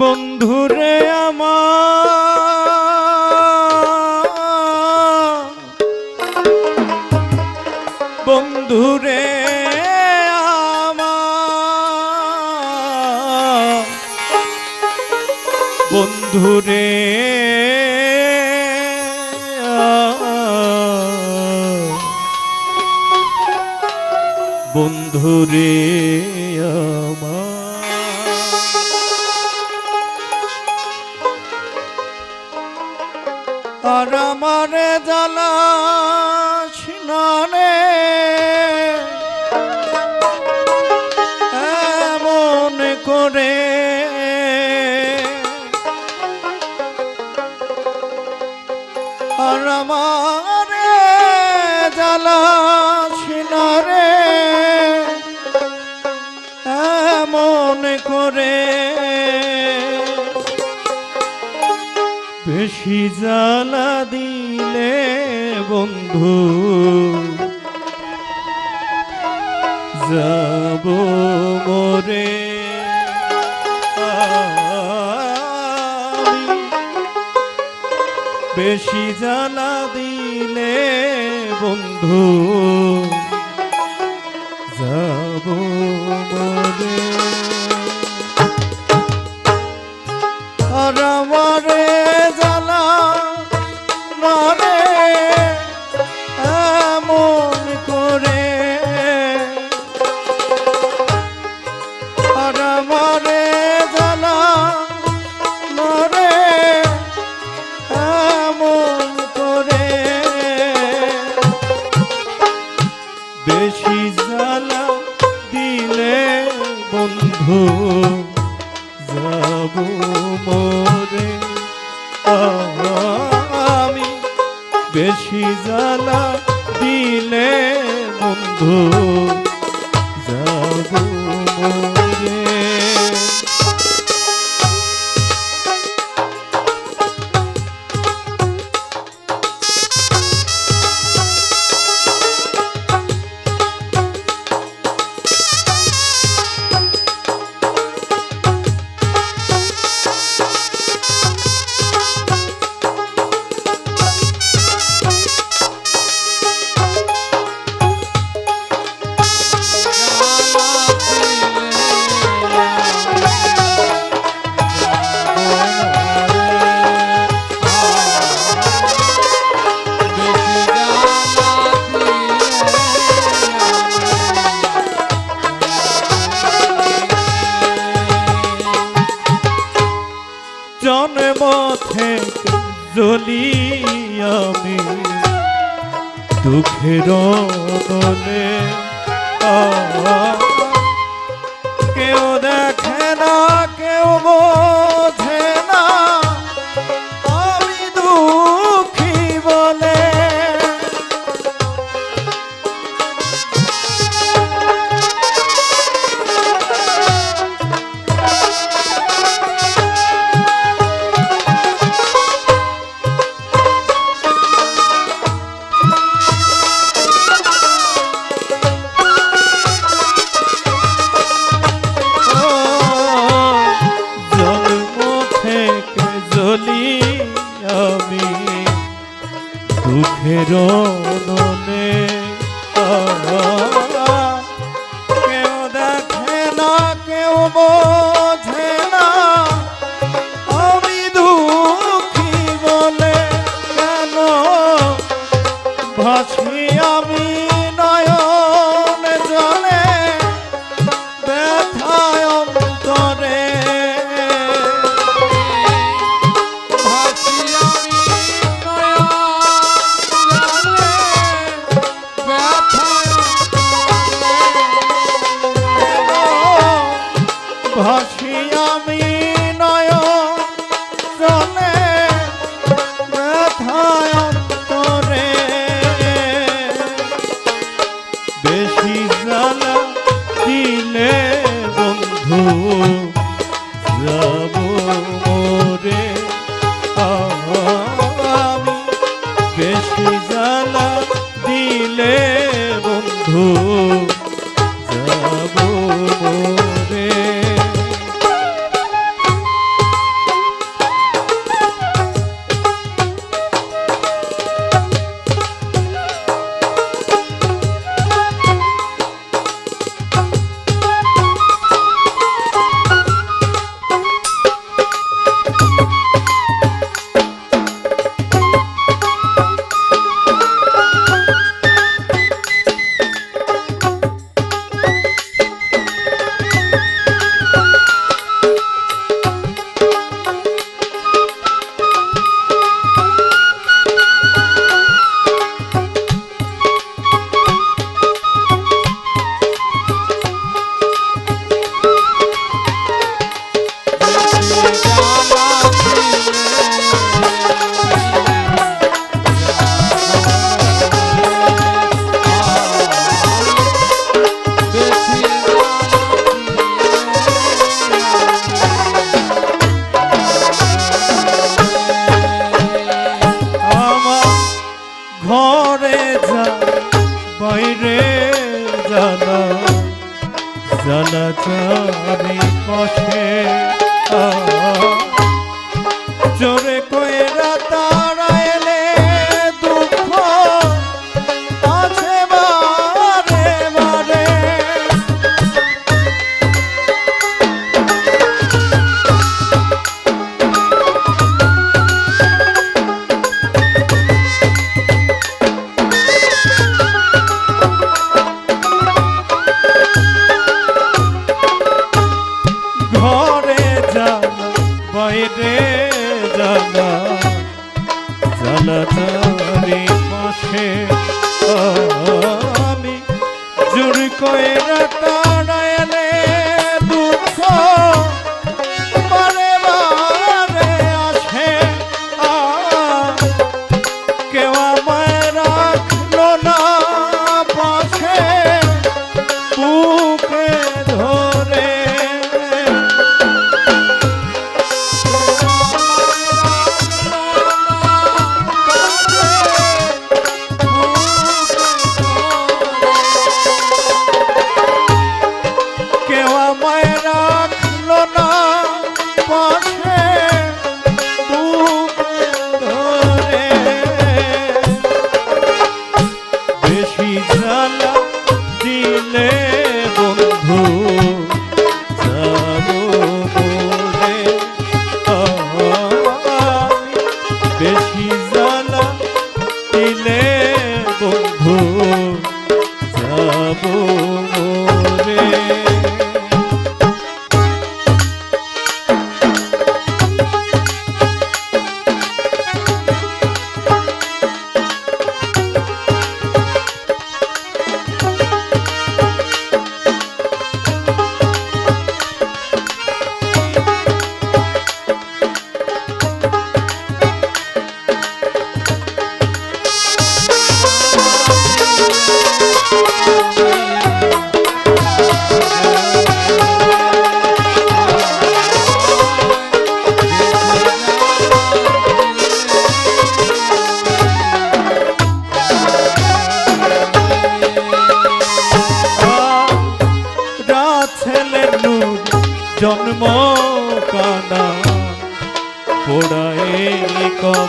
বন্ধুরে আমার। বন্ধুরে আমার। বন্ধুরে বন্ধুরে আমার। আর মনে জ্বালা সিনানে এমন করে বেশি জ্বালা দিলে বন্ধু যাব মরে। বেশি জ্বালা দিলে বন্ধু যাব মরে থেকে জ্বলি আমি দুঃখের মনে কেউ দেখে না কেউ বোঝে না। ভাসি আমি নয়ন, জলে ব্যথায় অন্তরে। বেশি জ্বালা দিলে বন্ধু, যাব মোরে আমি বেশি জ্বালা দিলে বন্ধু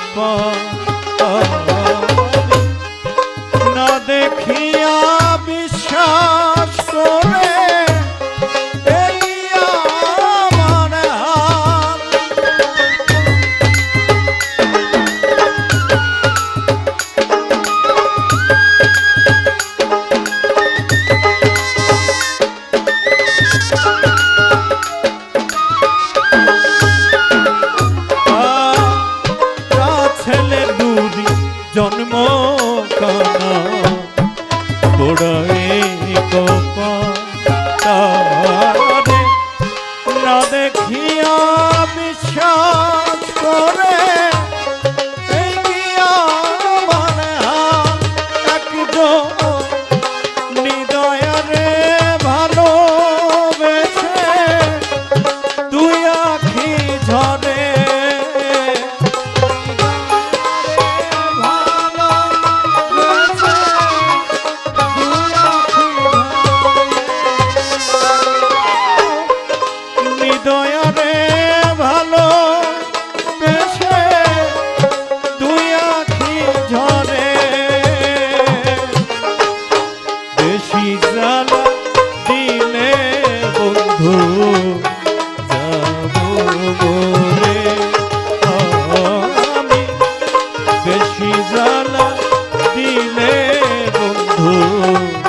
அப்பா Senhor.